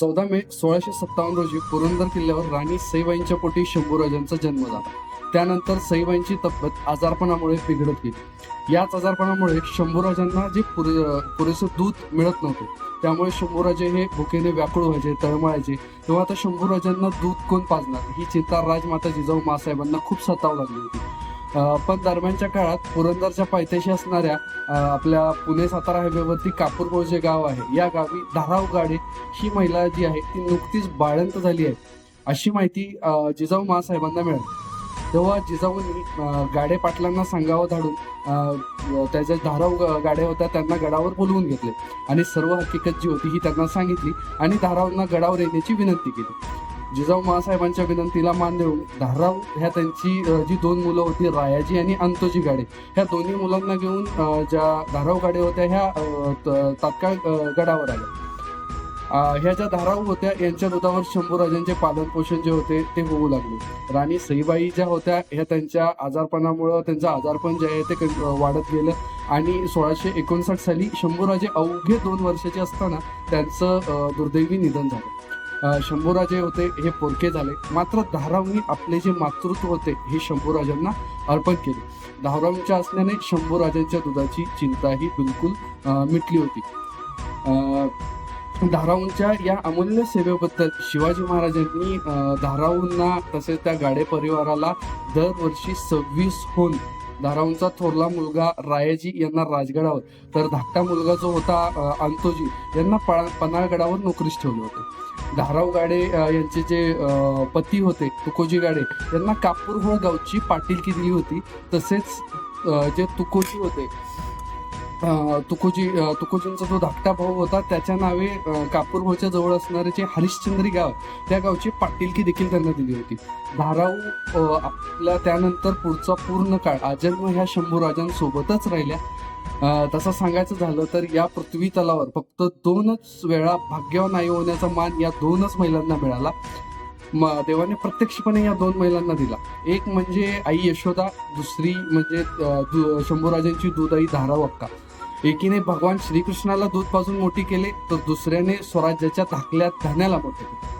चौदा मे सोळाशे सत्तावन्न रोजी पुरंदर किल्ल्यावर राणी सईबाईंच्या पोटी शंभूराजांचा जन्म झाला. त्यानंतर सईबाईंची तब्येत आजारपणामुळे बिघडत गेली. याच आजारपणामुळे शंभूराजांना जे पुरे पुरेसं दूध मिळत नव्हते त्यामुळे शंभूराजे हे भुकेने व्याकुळ व्हायचे तळमळायचे. तेव्हा आता शंभूराजांना दूध कोण पाजणार? ही चिंता राजमाता जिजाऊ मासाहेबांना खूप सताव लागली होती. पण दरम्यानच्या काळात पुरंदरच्या पायथ्याशी असणाऱ्या आपल्या पुणे सातारा हायवेवरती कापूरगाव जे गाव आहे या गावी धाराव गाडे ही महिला जी आहे ती नुकतीच बाळंत झाली आहे. अशी माहिती जिजाऊ महासाहेबांना मिळाली. तेव्हा जिजाऊंनी गाडे पाटलांना सांगावं धाडून त्याच्या धाराव ग- गाड्या होत्या त्यांना गडावर बोलवून घेतले. आणि सर्व हकीकत जी होती ही त्यांना सांगितली आणि धारावांना गडावर येण्याची विनंती केली. जिजाऊ महासाहेबांच्या विनंतीला मान देऊन धाराव ह्या त्यांची जी दोन मुलं होती रायाजी आणि अंतोजी गाडे ह्या दोन्ही मुलांना घेऊन ज्या धाराव गाड्या होत्या ह्या त- तात्काळ गडावर आल्या. ह्या ज्या धाराव होत्या यांच्या दुधावर शंभूराजांचे पालन पोषण जे होते ते होऊ लागले. राणी सईबाई ज्या होत्या ह्या त्यांच्या आजारपणामुळं त्यांचं आजारपण जे आहे ते वाढत गेलं. आणि सोळाशे एकोणसाठ साली शंभूराजे अवघे दोन वर्षाचे असताना त्यांचं दुर्दैवी निधन झालं. शंभूराजे होते हे पोरके झाले. मात्र धारावनी आपले जे मातृत्व होते हे शंभूराजांना अर्पण केले. धारावच्या असल्याने शंभूराजांच्या दुधाची चिंता ही बिलकुल मिटली होती. धारावूंच्या या अमूल्य सेवेबद्दल शिवाजी महाराजांनी धारावूंना तसेच त्या गाडे परिवाराला दरवर्षी सव्वीस होऊन धाराऊंचा थोरला मुलगा रायाजी यांना राजगडावर तर धाकटा मुलगा जो होता अंतोजी यांना पळा पन्हाळगडावर नोकरीस ठेवले होते. धाराव गाडे यांचे जे पती होते तुकोजी गाडे यांना कापूरहोळ गावची पाटीलकी दिली होती. तसेच जे तुकोजी होते तुकोजी तुकोजींचा जो धाकटा भाऊ होता त्याच्या नावे कापूरभाऊच्या जवळ असणारे जे हरिश्चंद्री गाव त्या गावची पाटीलकी देखील त्यांना दिली होती. धाराऊ आपला त्यानंतर पुढचा पूर्ण काळ अजन्म ह्या शंभूराजांसोबतच राहिल्या. तसं सांगायचं झालं तर या पृथ्वी तलावर फक्त दोनच वेळा भाग्यवान आई होण्याचा मान या दोनच महिलांना मिळाला. म देवाने प्रत्यक्षपणे या दोन महिलांना दिला. एक म्हणजे आई यशोदा दुसरी म्हणजे दु- शंभूराजांची दूध आई धाराव अक्का. एकीने भगवान श्रीकृष्णाला दूध पाजून मोठी केले तर दुसऱ्याने स्वराज्याच्या धाकल्यात धान्याला मोठे केले.